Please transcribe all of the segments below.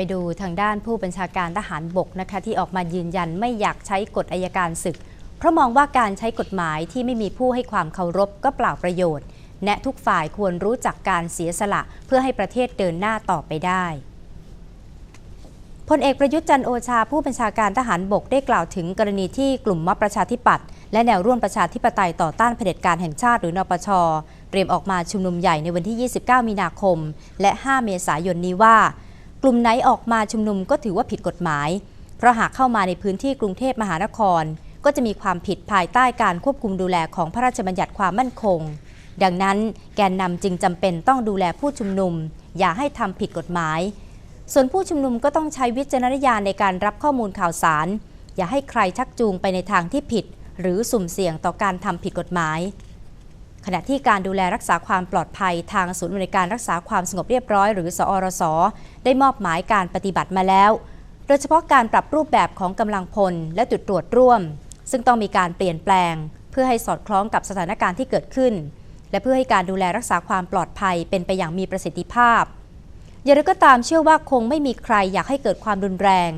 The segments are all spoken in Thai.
ไปดูทางด้านผู้บัญชาการทหารบกนะคะที่ออกมายืนยันไม่อยากใช้กฎอายการศึก เพราะมองว่าการใช้กฎหมายที่ไม่มีผู้ให้ความเคารพก็เปล่าประโยชน์แนะทุกฝ่ายควรรู้จักการเสียสละเพื่อให้ประเทศเดินหน้าต่อไปได้พลเอกประยุทธ์จันโอชาผู้บัญชาการทหารบกได้กล่าวถึงกรณีที่กลุ่มม็อบประชาธิปัตย์และแนวร่วมประชาธิปไตยต่อต้านเผด็จการแห่งชาติหรือนปช เตรียมออกมาชุมนุมใหญ่ในวันที่ 29 มีนาคม และ 5 เมษายนนี้ว่า กลุ่มไหนออกมาชุมนุมก็ถือว่าผิดกฎหมาย เพราะหากเข้ามาในพื้นที่กรุงเทพมหานคร ก็จะมีความผิดภายใต้การควบคุมดูแลของพระราชบัญญัติความมั่นคง ดังนั้นแกนนำจึงจำเป็นต้องดูแลผู้ชุมนุม อย่าให้ทำผิดกฎหมาย ส่วนผู้ชุมนุมก็ต้องใช้วิจารณญาณในการรับข้อมูลข่าวสาร อย่าให้ใครชักจูงไปในทางที่ผิด หรือสุ่มเสี่ยงต่อการทำผิดกฎหมาย ขณะที่การดูแลรักษาความปลอดภัยทางศูนย์บริการรักษาความสงบเรียบร้อย หรือสอรส ได้มอบหมายการปฏิบัติมาแล้ว โดยเฉพาะการปรับรูปแบบของกำลังพลและจุดตรวจร่วม ซึ่งต้องมีการเปลี่ยนแปลง เพื่อให้สอดคล้องกับสถานการณ์ที่เกิดขึ้น และเพื่อให้การดูแลรักษาความปลอดภัยเป็นไปอย่างมีประสิทธิภาพอย่างไรก็ตามเชื่อว่าคงไม่มีใครอยากให้เกิดความรุนแรง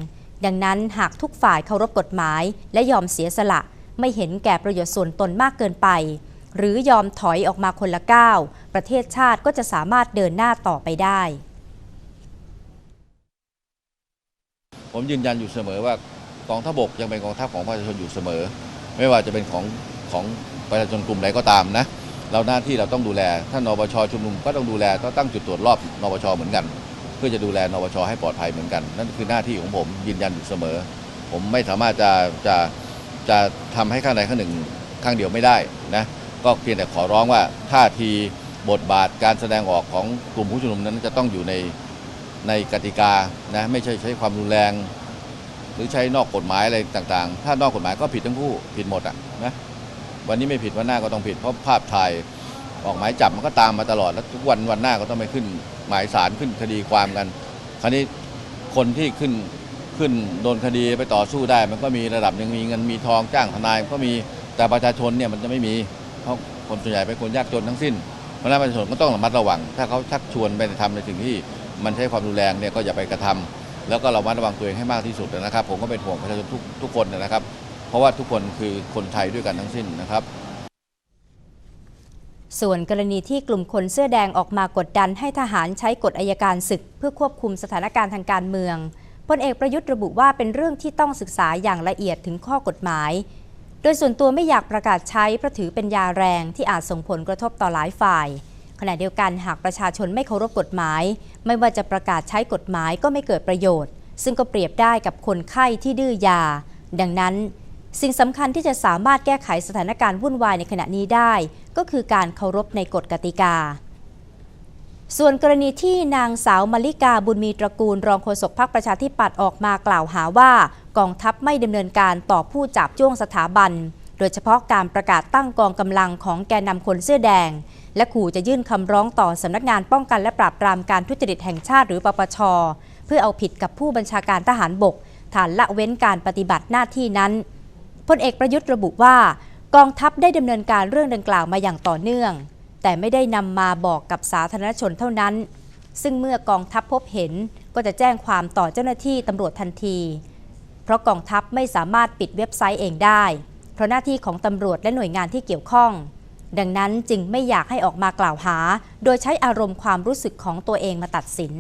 ดังนั้นหากทุกฝ่ายเคารพกฎหมาย และยอมเสียสละ ไม่เห็นแก่ประโยชน์ส่วนตนมากเกินไป หรือยอมถอยออกมาคนละก้าว ประเทศชาติก็จะสามารถเดินหน้าต่อไปได้ ผมยืนยันอยู่เสมอว่ากองทัพบกยังเป็นกองทัพของประชาชนอยู่เสมอ ไม่ว่าจะเป็นของของประชาชนกลุ่มไหนก็ตามนะเราหน้าที่เราต้องดูแล ถ้านปชชุมนุมก็ต้องดูแลต้องตั้งจุดตรวจรอบนปชเหมือนกัน เพื่อจะดูแลนปชให้ปลอดภัยเหมือนกัน นั่นคือหน้าที่ของผมยืนยันอยู่เสมอ ผมไม่สามารถจะจะจะทำให้ข้างใดข้างหนึ่งข้างเดียวไม่ได้นะ ก็เพียงแต่ขอร้องว่าท่าทีบทบาทการแสดงออกของกลุ่มผู้ชุมนุมนั้นจะต้องอยู่ในในกติกานะไม่ใช่ใช้ความรุนแรง หรือใช้นอกกฎหมายอะไรต่างๆ ถ้านอกกฎหมายก็ผิดทั้งคู่ผิดหมดอะนะวันนี้ไม่ผิดวันหน้าก็ต้องผิดเพราะภาพถ่ายออกหมายจับมันก็ตามมาตลอดแล้วทุกวันวันหน้าก็ต้องไปขึ้นหมายสารขึ้นคดีความกัน คราวนี้คนที่ขึ้นขึ้นโดนคดีไปต่อสู้ได้ มันก็มีระดับหนึ่งมีเงินมีทองจ้างทนายก็มีแต่ประชาชนเนี่ยมันจะไม่มี เพราะคนส่วนใหญ่เป็นคนยากจนทั้งสิ้น เพราะนั้นประชาชนก็ต้องระมัดระวัง ถ้าเขาชักชวนไปทำในสิ่งที่มันใช้ความรุนแรงเนี่ยก็อย่าไปกระทำแล้วก็ระมัดระวังตัวเองให้มากที่สุดนะครับ ผมก็เป็นห่วงประชาชนทุกทุกคนนะครับ เพราะว่าทุกคนคือคนไทยด้วยกันทั้งสิ้นนะครับส่วนกรณีที่กลุ่มคนเสื้อแดงออกมากดดันให้ทหารใช้กฎอายการศึก เพื่อควบคุมสถานการณ์ทางการเมืองพลเอกประยุทธ์ระบุว่าเป็นเรื่องที่ต้องศึกษาอย่างละเอียดถึงข้อกฎหมาย โดยส่วนตัวไม่อยากประกาศใช้เพราะถือเป็นยาแรงที่อาจส่งผลกระทบต่อหลายฝ่าย ขณะเดียวกันหากประชาชนไม่เคารพกฎหมาย ไม่ว่าจะประกาศใช้กฎหมายก็ไม่เกิดประโยชน์ ซึ่งก็เปรียบได้กับคนไข้ที่ดื้อยา ดังนั้น สิ่งสำคัญที่จะสามารถแก้ไขสถานการณ์วุ่นวายในขณะนี้ได้ ก็คือการเคารพในกฎกติกา ส่วนกรณีที่นางสาวมาริกาบุญมีตระกูล รองโฆษกพรรคประชาธิปัตย์ออกมากล่าวหาว่า กองทัพไม่ดำเนินการต่อผู้จับจ้วงสถาบัน โดยเฉพาะการประกาศตั้งกองกำลังของแกนนำคนเสื้อแดง และขู่จะยื่นคำร้องต่อสำนักงานป้องกันและปราบปรามการทุจริตแห่งชาติหรือปปช เพื่อเอาผิดกับผู้บัญชาการทหารบก ฐานละเว้นการปฏิบัติหน้าที่นั้นพลเอกประยุทธ์ระบุว่ากองทัพได้ดำเนินการเรื่องดังกล่าวมาอย่างต่อเนื่อง แต่ไม่ได้นำมาบอกกับสาธารณชนเท่านั้น ซึ่งเมื่อกองทัพพบเห็นก็จะแจ้งความต่อเจ้าหน้าที่ตำรวจทันที เพราะกองทัพไม่สามารถปิดเว็บไซต์เองได้ เพราะหน้าที่ของตำรวจและหน่วยงานที่เกี่ยวข้อง ดังนั้นจึงไม่อยากให้ออกมากล่าวหา โดยใช้อารมณ์ความรู้สึกของตัวเองมาตัดสิน